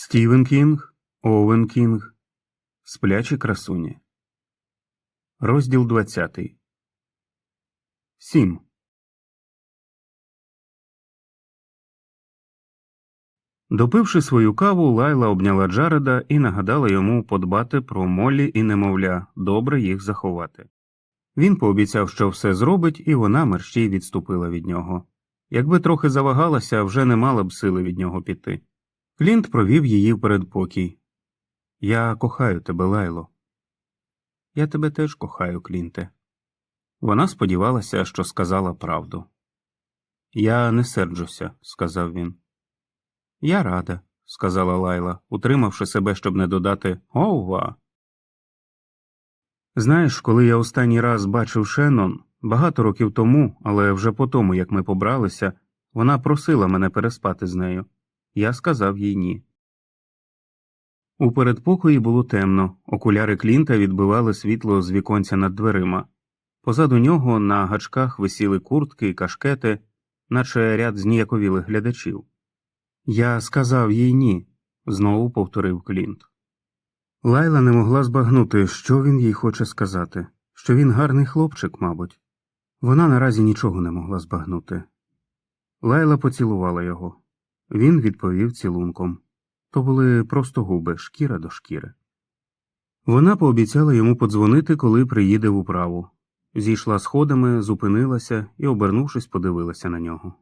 Стівен Кінг, Оуен Кінг, Сплячі красуні. Розділ 20. 7. Допивши свою каву, Лайла обняла Джареда і нагадала йому подбати про Моллі і немовля, добре їх заховати. Він пообіцяв, що все зробить, і вона мерщій відступила від нього. Якби трохи завагалася, вже не мала б сили від нього піти. Клінт провів її в передпокій. Я кохаю тебе, Лайло. Я тебе теж кохаю, Клінте. Вона сподівалася, що сказала правду. Я не серджуся, сказав він. Я рада, сказала Лайла, утримавши себе, щоб не додати Ова. Знаєш, коли я останній раз бачив Шеннон, багато років тому, але вже по тому, як ми побралися, вона просила мене переспати з нею. Я сказав їй ні. У передпокої було темно, окуляри Клінта відбивали світло з віконця над дверима. Позаду нього на гачках висіли куртки і кашкети, наче ряд зніяковілих глядачів. Я сказав їй ні, знову повторив Клінт. Лайла не могла збагнути, що він їй хоче сказати, що він гарний хлопчик, мабуть. Вона наразі нічого не могла збагнути. Лайла поцілувала його. Він відповів цілунком. То були просто губи, шкіра до шкіри. Вона пообіцяла йому подзвонити, коли приїде в управу. Зійшла сходами, зупинилася і, обернувшись, подивилася на нього.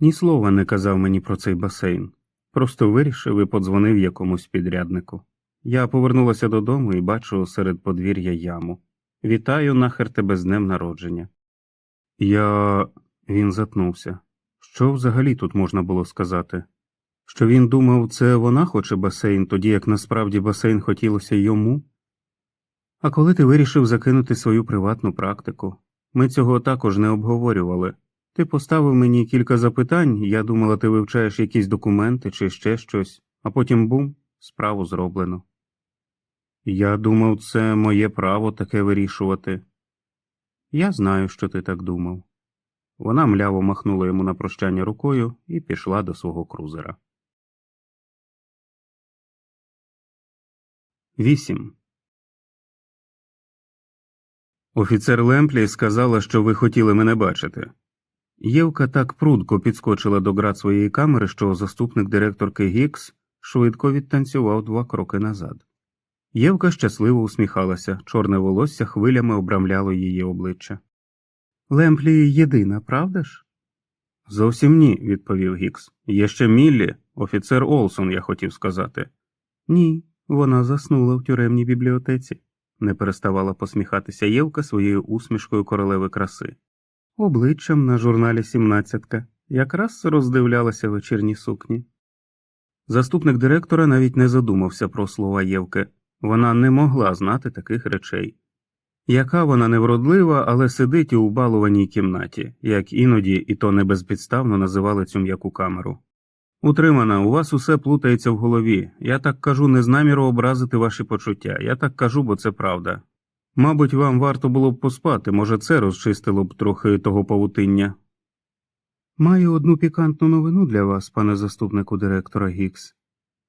Ні слова не казав мені про цей басейн. Просто вирішив і подзвонив якомусь підряднику. Я повернулася додому і бачу серед подвір'я яму. Вітаю нахер тебе з днем народження. Я. він затнувся. Що взагалі тут можна було сказати? Що він думав, це вона хоче басейн, тоді як насправді басейн хотілося йому? А коли ти вирішив закинути свою приватну практику, ми цього також не обговорювали. Ти поставив мені кілька запитань, я думала, ти вивчаєш якісь документи чи ще щось, а потім бум, справу зроблено. Я думав, це моє право таке вирішувати. Я знаю, що ти так думав. Вона мляво махнула йому на прощання рукою і пішла до свого крузера. 8. Офіцер Лемплі сказала, що ви хотіли мене бачити. Євка так прудко підскочила до град своєї камери, що заступник директорки Гікс швидко відтанцював два кроки назад. Євка щасливо усміхалася, чорне волосся хвилями обрамляло її обличчя. Лемплі єдина, правда ж? Зовсім ні, відповів Гікс. Є ще Міллі, офіцер Олсон, я хотів сказати. Ні, вона заснула в тюремній бібліотеці, не переставала посміхатися Євка своєю усмішкою королеви краси. Обличчям на журналі сімнадцятка якраз роздивлялася вечірні сукні. Заступник директора навіть не задумався про слова Євки вона не могла знати таких речей. Яка вона невродлива, але сидить у балуваній кімнаті, як іноді і то не безпідставно називали цю м'яку камеру. Утримана, у вас усе плутається в голові. Я так кажу не з наміру образити ваші почуття. Я так кажу, бо це правда. Мабуть, вам варто було б поспати, може, це розчистило б трохи того павутиння. Маю одну пікантну новину для вас, пане заступнику директора Гікс.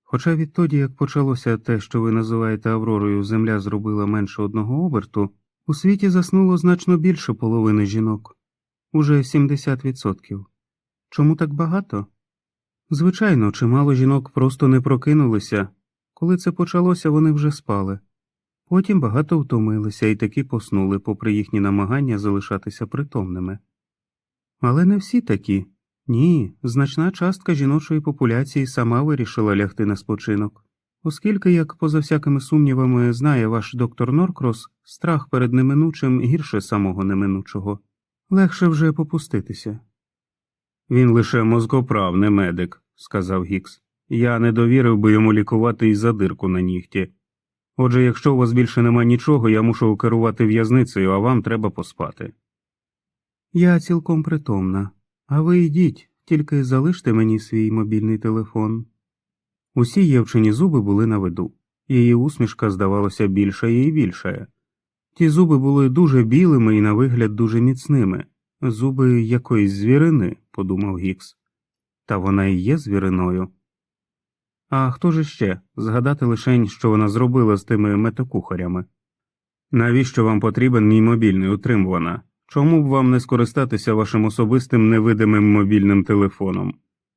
Хоча відтоді, як почалося те, що ви називаєте Авророю, земля зробила менше одного оберту, у світі заснуло значно більше половини жінок уже 70%. Чому так багато? Звичайно, чимало жінок просто не прокинулися. Коли це почалося, вони вже спали. Потім багато втомилися і таки поснули, попри їхні намагання залишатися притомними. Але не всі такі. Ні, значна частка жіночої популяції сама вирішила лягти на спочинок, оскільки, як поза всякими сумнівами, знає ваш доктор Норкрос, страх перед неминучим гірше самого неминучого, легше вже попуститися. Він лише мозкоправ, не медик, сказав Гікс. Я не довірив би йому лікувати із задирку на нігті. Отже, якщо у вас більше нема нічого, я мушу керувати в'язницею, а вам треба поспати. Я цілком притомна. А ви йдіть, тільки залиште мені свій мобільний телефон. Усі Євчині зуби були на виду, її усмішка здавалося більшає і більшає. Ті зуби були дуже білими і на вигляд дуже міцними, зуби якоїсь звірини, подумав Гікс. Та вона і є звіриною. А хто ж ще? Згадати лишень, що вона зробила з тими метакухарями. Навіщо вам потрібен мій мобільний утримувана? Чому б вам не скористатися вашим особистим невидимим мобільним телефоном?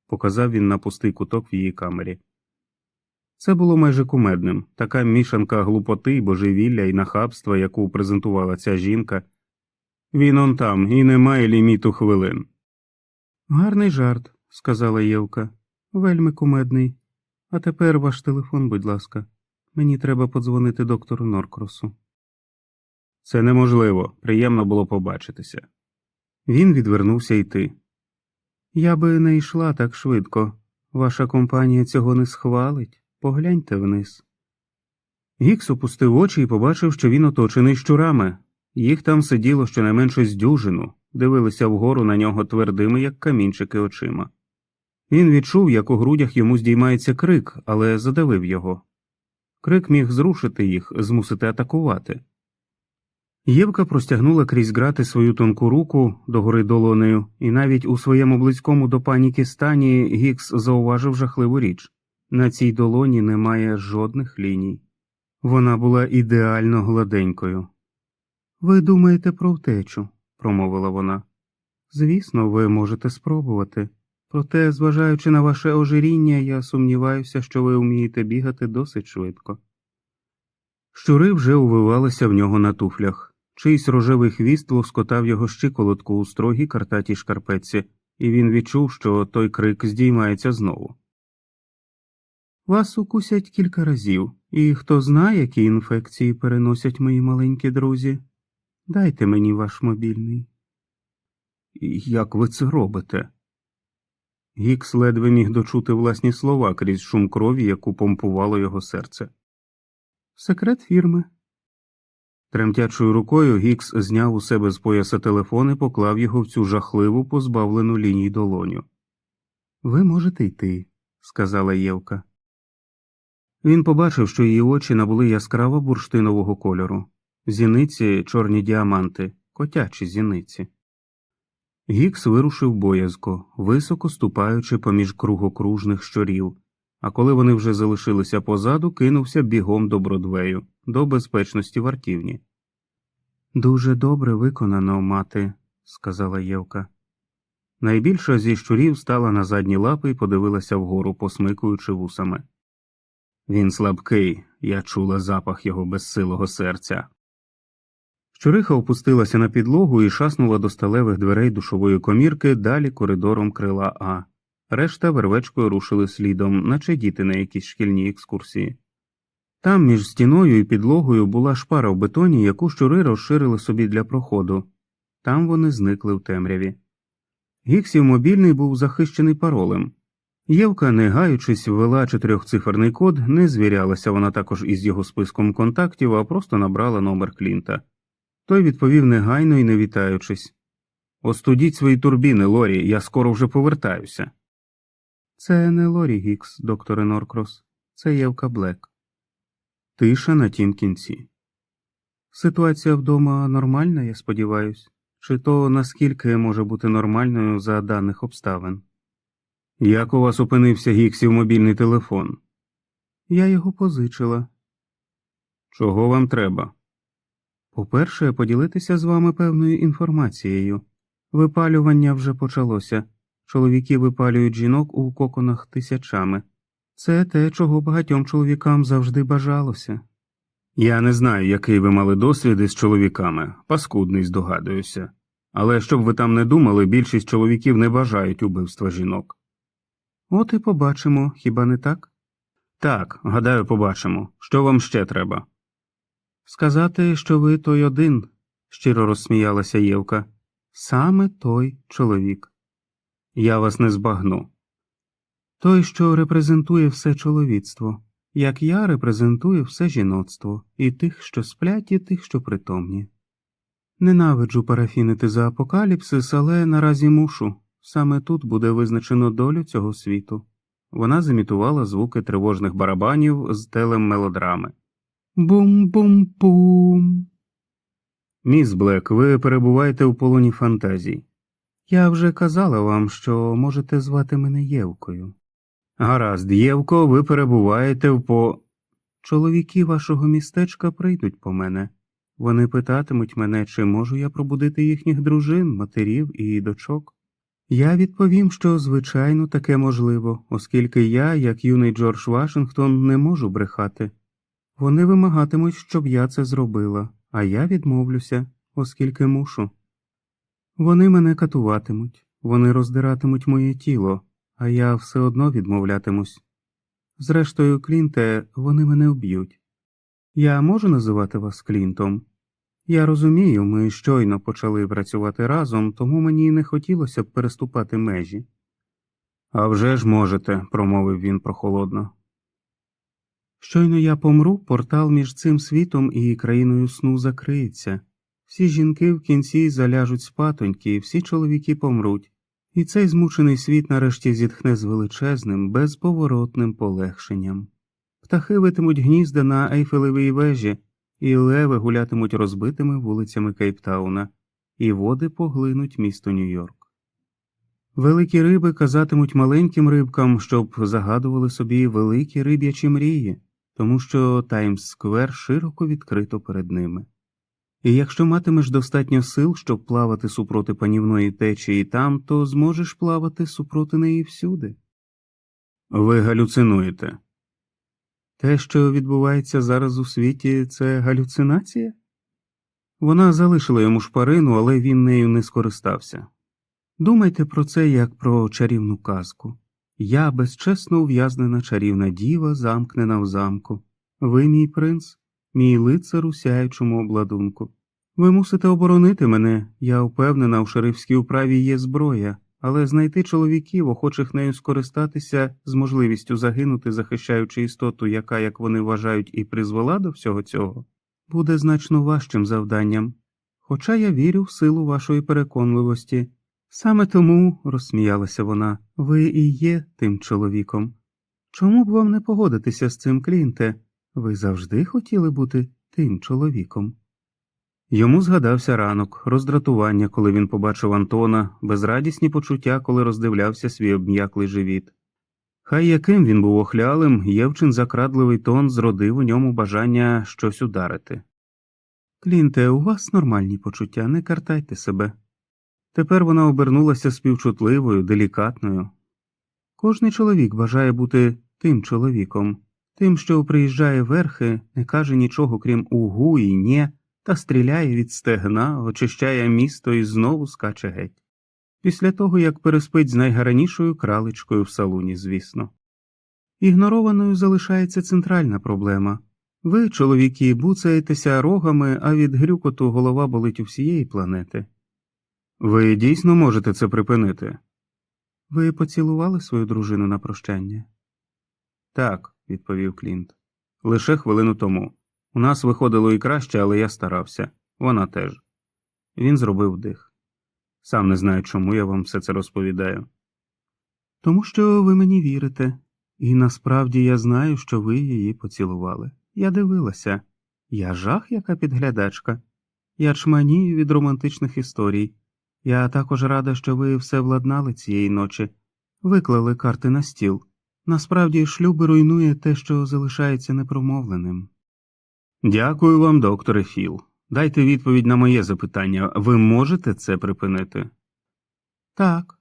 показав він на пустий куток в її камері. Це було майже кумедним, така мішанка глупоти, божевілля і нахабства, яку презентувала ця жінка. Він он там і немає ліміту хвилин. Гарний жарт, сказала Євка. Вельми кумедний. А тепер ваш телефон, будь ласка. Мені треба подзвонити доктору Норкросу. Це неможливо, приємно було побачитися. Він відвернувся йти. Я би не йшла так швидко. Ваша компанія цього не схвалить. Погляньте вниз. Гікс опустив очі і побачив, що він оточений щурами. Їх там сиділо щонайменше з дюжину, дивилися вгору на нього твердими, як камінчики очима. Він відчув, як у грудях йому здіймається крик, але задавив його. Крик міг зрушити їх, змусити атакувати. Євка простягнула крізь грати свою тонку руку догори долонею, і навіть у своєму близькому до паніки стані Гікс зауважив жахливу річ на цій долоні немає жодних ліній. Вона була ідеально гладенькою. Ви думаєте про втечу, промовила вона. Звісно, ви можете спробувати. Проте, зважаючи на ваше ожиріння, я сумніваюся, що ви вмієте бігати досить швидко. Щури вже увивалися в нього на туфлях. Чийсь рожевий хвіст лоскотав його щиколотку у строгій картатій шкарпетці, і він відчув, що той крик здіймається знову. Вас укусять кілька разів, і хто знає, які інфекції переносять мої маленькі друзі. Дайте мені ваш мобільний. Як ви це робите? Гікс ледве міг дочути власні слова крізь шум крові, яку помпувало його серце. Секрет фірми. Тремтячою рукою Гікс зняв у себе з пояса телефон і поклав його в цю жахливу, позбавлену ліній долоню. Ви можете йти, сказала Євка. Він побачив, що її очі набули яскраво бурштинового кольору, зіниці чорні діаманти, котячі зіниці. Гікс вирушив боязко, високо ступаючи поміж кругокружних щурів, а коли вони вже залишилися позаду, кинувся бігом до Бродвею, до безпечності вартівні. Дуже добре виконано, мати, сказала Євка. Найбільша зі щурів стала на задні лапи і подивилася вгору, посмикуючи вусами. Він слабкий, я чула запах його безсилого серця. Щуриха опустилася на підлогу і шаснула до сталевих дверей душової комірки далі коридором крила А. Решта вервечкою рушили слідом, наче діти на якійсь шкільній екскурсії. Там між стіною і підлогою була шпара в бетоні, яку щури розширили собі для проходу. Там вони зникли в темряві. Гіксів мобільний був захищений паролем. Євка, не гаючись, ввела чотирьохциферний код, не звірялася вона також із його списком контактів, а просто набрала номер Клінта. Той відповів негайно і не вітаючись Остудіть свої турбіни, Лорі, я скоро вже повертаюся. Це не Лорі Гікс, докторе Норкрос, це Євка Блек. Тиша на тім кінці. Ситуація вдома нормальна, я сподіваюся, чи то наскільки може бути нормальною за даних обставин? Як у вас опинився Гіксів мобільний телефон? Я його позичила. Чого вам треба? По-перше, поділитися з вами певною інформацією. Випалювання вже почалося. Чоловіки випалюють жінок у коконах тисячами. Це те, чого багатьом чоловікам завжди бажалося. Я не знаю, який ви мали досвід із чоловіками, паскудний, здогадуюся. Але щоб ви там не думали, більшість чоловіків не бажають убивства жінок. От і побачимо, хіба не так? Так, гадаю, побачимо. Що вам ще треба? Сказати, що ви той один, щиро розсміялася Євка. Саме той чоловік. Я вас не збагну. Той, що репрезентує все чоловіцтво, як я репрезентую все жіноцтво, і тих, що сплять, і тих, що притомні. Ненавиджу парафінити за апокаліпсис, але наразі мушу. Саме тут буде визначено долю цього світу. Вона зімітувала звуки тривожних барабанів з телем мелодрами. Бум-бум-бум. Міс Блек, ви перебуваєте у полоні фантазій. Я вже казала вам, що можете звати мене Євкою. Гаразд, Євко, ви перебуваєте в по. Чоловіки вашого містечка прийдуть по мене. Вони питатимуть мене, чи можу я пробудити їхніх дружин, матерів і дочок. Я відповім, що звичайно таке можливо, оскільки я, як юний Джордж Вашингтон, не можу брехати. Вони вимагатимуть, щоб я це зробила, а я відмовлюся, оскільки мушу. Вони мене катуватимуть, вони роздиратимуть моє тіло, а я все одно відмовлятимусь. Зрештою, Клінте, вони мене вб'ють. Я можу називати вас Клінтом? Я розумію, ми щойно почали працювати разом, тому мені не хотілося б переступати межі. «А вже ж можете, промовив він прохолодно. Щойно я помру, портал між цим світом і країною сну закриється. Всі жінки в кінці заляжуть спатоньки, всі чоловіки помруть, і цей змучений світ нарешті зітхне з величезним, безповоротним полегшенням. Птахи витимуть гнізда на Ейфелевій вежі, і леви гулятимуть розбитими вулицями Кейптауна, і води поглинуть місто Нью-Йорк. Великі риби казатимуть маленьким рибкам, щоб загадували собі великі риб'ячі мрії, тому що Таймс-сквер широко відкрито перед ними. І якщо матимеш достатньо сил, щоб плавати супроти панівної течії там, то зможеш плавати супроти неї всюди. Ви галюцинуєте. Те, що відбувається зараз у світі, це галюцинація? Вона залишила йому шпарину, але він нею не скористався. Думайте про це як про чарівну казку. Я безчесно ув'язнена чарівна діва, замкнена в замку. Ви, мій принц, мій лицар у сяючому обладунку. Ви мусите оборонити мене, я впевнена, у шерифській управі є зброя, але знайти чоловіків, охочих нею скористатися з можливістю загинути, захищаючи істоту, яка, як вони вважають, і призвела до всього цього, буде значно важчим завданням. Хоча я вірю в силу вашої переконливості. Саме тому, розсміялася вона, ви і є тим чоловіком. Чому б вам не погодитися з цим, Клінте? Ви завжди хотіли бути тим чоловіком. Йому згадався ранок, роздратування, коли він побачив Антона, безрадісні почуття, коли роздивлявся свій обм'яклий живіт. Хай яким він був охлялим, Євчин закрадливий тон зродив у ньому бажання щось ударити. Клінте, у вас нормальні почуття, не картайте себе. Тепер вона обернулася співчутливою, делікатною. Кожний чоловік бажає бути тим чоловіком, тим, що приїжджає верхи, не каже нічого крім угу і нє, та стріляє від стегна, очищає місто і знову скаче геть. Після того, як переспить з найгаранішою кралечкою в салуні, звісно. Ігнорованою залишається центральна проблема. Ви, чоловіки, буцаєтеся рогами, а від грюкоту голова болить у всієї планети. Ви дійсно можете це припинити? Ви поцілували свою дружину на прощання? Так, відповів Клінт. Лише хвилину тому. У нас виходило і краще, але я старався. Вона теж. Він зробив дих. Сам не знаю, чому я вам все це розповідаю. Тому що ви мені вірите, і насправді я знаю, що ви її поцілували. Я дивилася. Я жах, яка підглядачка. Я чманію від романтичних історій. Я також рада, що ви все владнали цієї ночі, виклали карти на стіл. Насправді, шлюб руйнує те, що залишається непромовленим. Дякую вам, докторе Філ. Дайте відповідь на моє запитання ви можете це припинити? Так,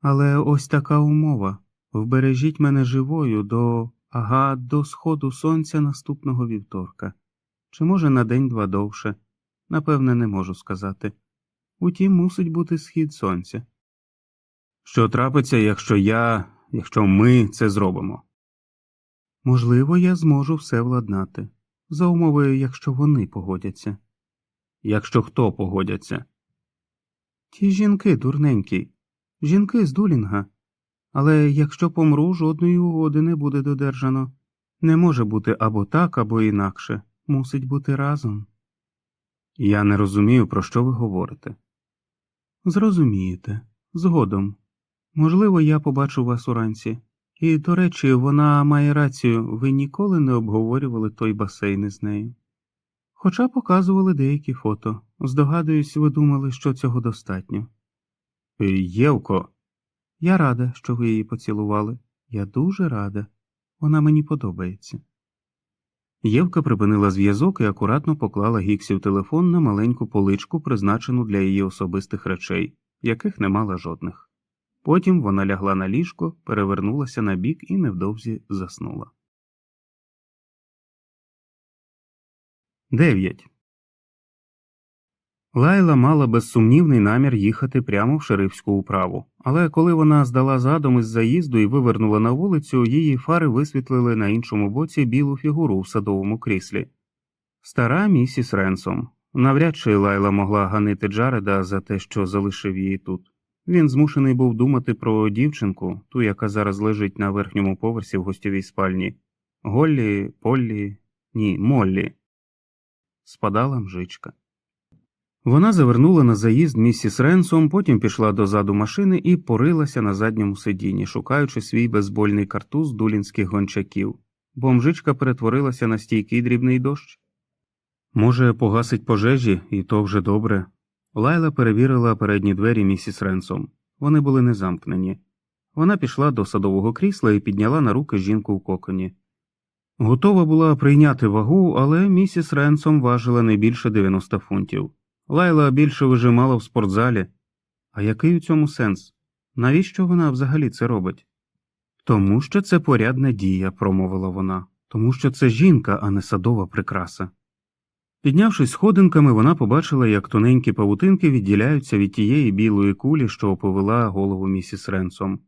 але ось така умова вбережіть мене живою до ага, до сходу сонця наступного вівторка. Чи може на день-два довше? Напевне, не можу сказати. Утім, мусить бути схід сонця. Що трапиться, якщо я, якщо ми це зробимо? Можливо, я зможу все владнати, за умови, якщо вони погодяться. Якщо хто погодяться? Ті жінки дурненькі, жінки з Дулінга. Але якщо помру, жодної угоди не буде додержано. Не може бути або так, або інакше. Мусить бути разом. Я не розумію, про що ви говорите. Зрозумієте, згодом. Можливо, я побачу вас уранці. І, до речі, вона має рацію, ви ніколи не обговорювали той басейн із нею. Хоча показували деякі фото. Здогадуюсь, ви думали, що цього достатньо. Євко, я рада, що ви її поцілували. Я дуже рада. Вона мені подобається. Євка припинила зв'язок і акуратно поклала Гіксів телефон на маленьку поличку, призначену для її особистих речей, яких не мала жодних. Потім вона лягла на ліжко, перевернулася на бік і невдовзі заснула. 9. Лайла мала безсумнівний намір їхати прямо в шерифську управу, але коли вона здала задум із заїзду і вивернула на вулицю, її фари висвітлили на іншому боці білу фігуру в садовому кріслі. Стара місіс Ренсом. Навряд чи Лайла могла ганити Джареда за те, що залишив її тут. Він змушений був думати про дівчинку, ту, яка зараз лежить на верхньому поверсі в гостьовій спальні. Голлі, Поллі, ні, Моллі. Спадала мжичка. Вона завернула на заїзд місіс Ренсом, потім пішла до заду машини і порилася на задньому сидінні, шукаючи свій безбольний картуз дулінських гончаків. Бомжичка перетворилася на стійкий дрібний дощ. Може, погасить пожежі, і то вже добре. Лайла перевірила передні двері місіс Ренсом. Вони були не замкнені. Вона пішла до садового крісла і підняла на руки жінку в коконі. Готова була прийняти вагу, але місіс Ренсом важила не більше 90 фунтів. Лайла більше вижимала в спортзалі. А який у цьому сенс? Навіщо вона взагалі це робить? Тому що це порядна дія, промовила вона, тому що це жінка, а не садова прикраса. Піднявшись сходинками, вона побачила, як тоненькі павутинки відділяються від тієї білої кулі, що оповела голову місіс Ренсом.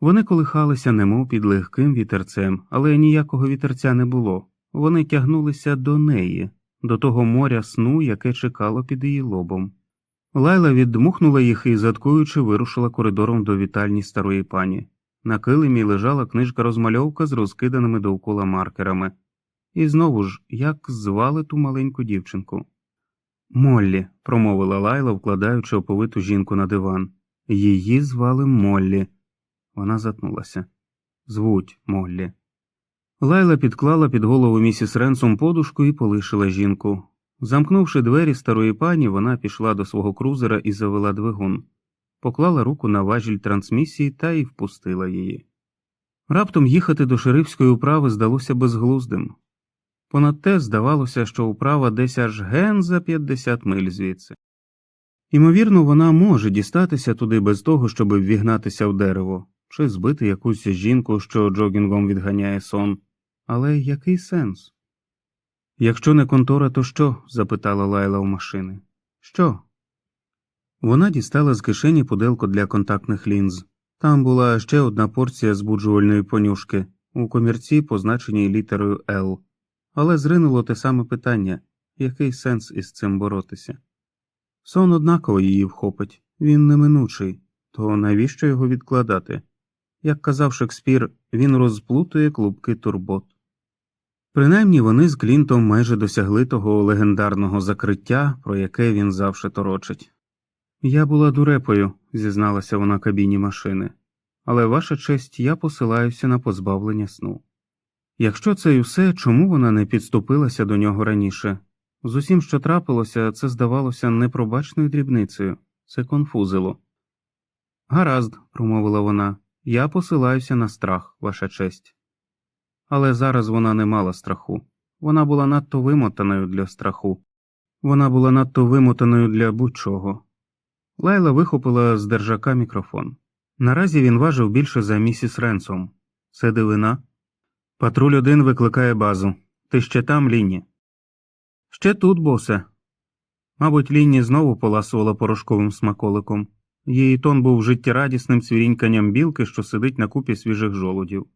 Вони колихалися немов під легким вітерцем, але ніякого вітерця не було. Вони тягнулися до неї, до того моря сну, яке чекало під її лобом. Лайла віддмухнула їх і, заткуючи, вирушила коридором до вітальні старої пані. На килимі лежала книжка розмальовка з розкиданими довкола маркерами. І знову ж, як звали ту маленьку дівчинку? Моллі, промовила Лайла, вкладаючи оповиту жінку на диван. Її звали Моллі. Вона затнулася. Звуть Моллі. Лайла підклала під голову місіс Ренсом подушку і полишила жінку. Замкнувши двері старої пані, вона пішла до свого крузера і завела двигун, поклала руку на важіль трансмісії та й впустила її. Раптом їхати до шерифської управи здалося безглуздим. Понад те здавалося, що управа десь аж ген за 50 миль звідси. Ймовірно, вона може дістатися туди без того, щоб ввігнатися в дерево, чи збити якусь жінку, що джогінгом відганяє сон. Але який сенс? Якщо не контора, то що? запитала Лайла у машини. Що? Вона дістала з кишені пуделку для контактних лінз. Там була ще одна порція збуджувальної понюшки у комірці, позначеній літерою Л. Але зринуло те саме питання який сенс із цим боротися? Сон однаково її вхопить, він неминучий, то навіщо його відкладати? Як казав Шекспір, він розплутує клубки турбот. Принаймні вони з Клінтом майже досягли того легендарного закриття, про яке він завше торочить. Я була дурепою, зізналася вона кабіні машини, але ваша честь, я посилаюся на позбавлення сну. Якщо це й усе, чому вона не підступилася до нього раніше? З усім, що трапилося, це здавалося непробачною дрібницею, це конфузило. Гаразд, промовила вона, я посилаюся на страх, ваша честь. Але зараз вона не мала страху. Вона була надто вимотаною для страху, вона була надто вимотаною для будь-чого. Лайла вихопила з держака мікрофон. Наразі він важив більше за місіс Ренсом. Це дивина. Патруль один викликає базу. Ти ще там, Ліні? Ще тут, босе. Мабуть, Лінні знову поласувала порошковим смаколиком. Її тон був життєрадісним цвіріньканням білки, що сидить на купі свіжих жолудів.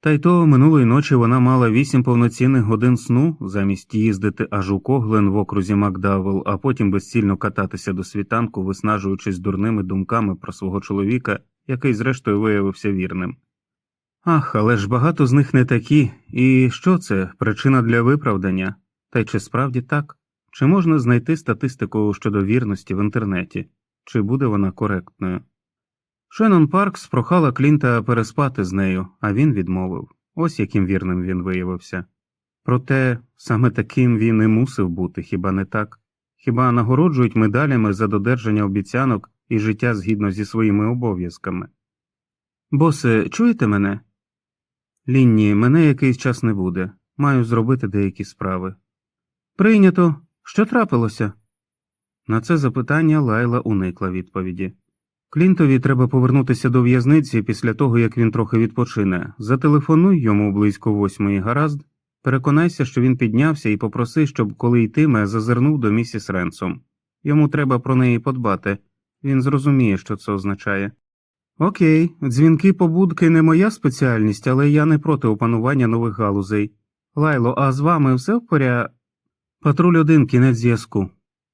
Та й то минулої ночі вона мала вісім повноцінних годин сну, замість їздити аж у Коглен в окрузі Макдавел, а потім безцільно кататися до світанку, виснажуючись дурними думками про свого чоловіка, який зрештою виявився вірним. Ах, але ж багато з них не такі, і що це причина для виправдання? Та й чи справді так? Чи можна знайти статистику щодо вірності в інтернеті, чи буде вона коректною? Шеннон Паркс прохала Клінта переспати з нею, а він відмовив ось яким вірним він виявився. Проте саме таким він і мусив бути, хіба не так? Хіба нагороджують медалями за додержання обіцянок і життя згідно зі своїми обов'язками? Босе, чуєте мене? Лінні, мене якийсь час не буде. Маю зробити деякі справи. Прийнято. Що трапилося? На це запитання Лайла уникла відповіді. Клінтові треба повернутися до в'язниці після того, як він трохи відпочине. Зателефонуй йому близько восьмої гаразд, переконайся, що він піднявся і попроси, щоб коли йтиме, зазирнув до місіс Ренсом. Йому треба про неї подбати. Він зрозуміє, що це означає. Окей, дзвінки побудки не моя спеціальність, але я не проти опанування нових галузей. Лайло, а з вами все в поря... Патруль один кінець зв'язку.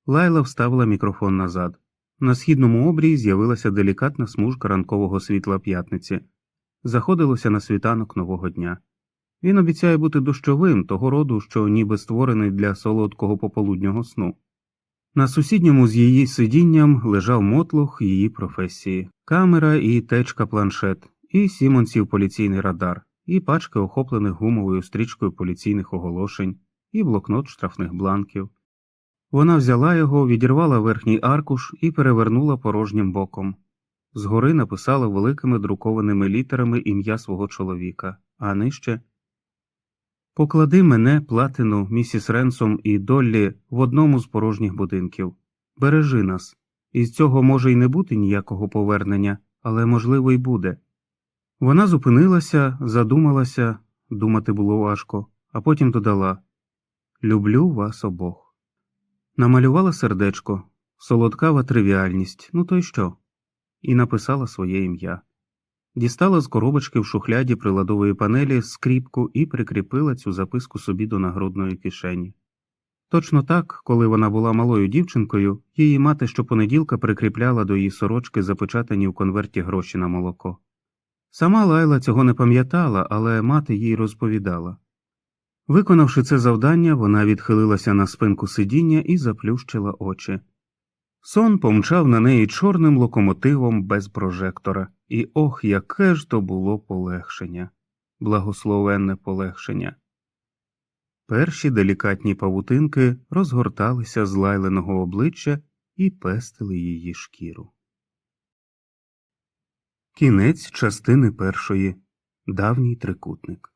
Лайла вставила мікрофон назад. На східному обрії з'явилася делікатна смужка ранкового світла п'ятниці. Заходилося на світанок нового дня. Він обіцяє бути дощовим, того роду, що ніби створений для солодкого пополуднього сну. На сусідньому з її сидінням лежав мотлух її професії, камера і течка планшет, і Сімонсів поліційний радар, і пачки охоплених гумовою стрічкою поліційних оголошень, і блокнот штрафних бланків. Вона взяла його, відірвала верхній аркуш і перевернула порожнім боком. Згори написала великими друкованими літерами ім'я свого чоловіка, а нижче Поклади мене, платину, місіс Ренсом і Доллі в одному з порожніх будинків. Бережи нас. Із цього може й не бути ніякого повернення, але можливо й буде. Вона зупинилася, задумалася, думати було важко, а потім додала Люблю вас обох. Намалювала сердечко, солодкава тривіальність, ну то й що? І написала своє ім'я. Дістала з коробочки в шухляді приладової панелі скріпку і прикріпила цю записку собі до нагрудної кишені. Точно так, коли вона була малою дівчинкою, її мати щопонеділка прикріпляла до її сорочки запечатані в конверті гроші на молоко. Сама Лайла цього не пам'ятала, але мати їй розповідала. Виконавши це завдання, вона відхилилася на спинку сидіння і заплющила очі. Сон помчав на неї чорним локомотивом без прожектора, і ох, яке ж то було полегшення, благословенне полегшення. Перші делікатні павутинки розгорталися з лайленого обличчя і пестили її шкіру. Кінець частини першої Давній трикутник